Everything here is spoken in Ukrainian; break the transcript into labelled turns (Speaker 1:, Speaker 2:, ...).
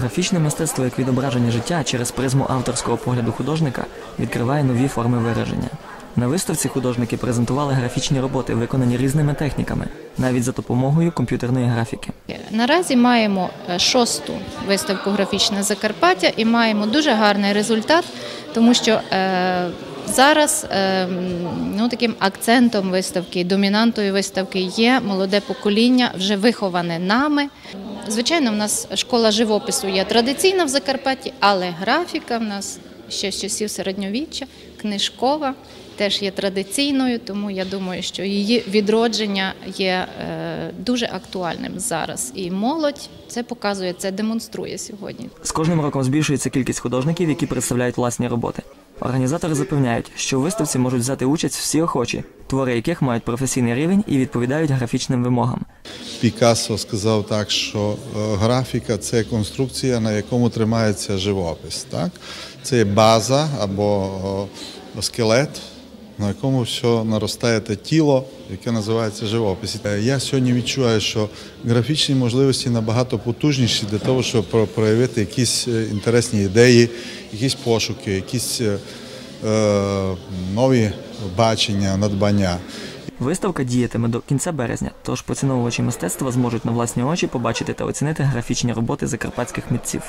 Speaker 1: Графічне мистецтво як відображення життя через призму авторського погляду художника відкриває нові форми вираження. На виставці художники презентували графічні роботи, виконані різними техніками, навіть за допомогою комп'ютерної графіки.
Speaker 2: Наразі маємо е, шосту виставку Графічне Закарпаття і маємо дуже гарний результат, тому що е, зараз е, ну, таким акцентом виставки, домінантою виставки є молоде покоління, вже виховане нами. Звичайно, в нас школа живопису є традиційна в Закарпатті, але графіка в нас ще з часів середньовіччя, книжкова. Теж є традиційною, тому я думаю, що її відродження є е, дуже актуальним зараз. І молодь це показує, це демонструє сьогодні.
Speaker 1: З кожним роком збільшується кількість художників, які представляють власні роботи. Організатори запевняють, що у виставці можуть взяти участь всі охочі, твори яких мають професійний рівень і відповідають графічним вимогам.
Speaker 3: Пікассо сказав так, що е, графіка це конструкція, на якому тримається живопис. Так? Це є база або скелет, на якому все наростає те тіло, яке називається живопис. Е, Я сьогодні відчуваю, що графічні можливості набагато потужніші для того, щоб проявити якісь е, інтересні ідеї, якісь пошуки, якісь е, е, нові бачення, надбання.
Speaker 1: Виставка діятиме до кінця березня, тож поціновувачі мистецтва зможуть на власні очі побачити та оцінити графічні роботи закарпатських митців.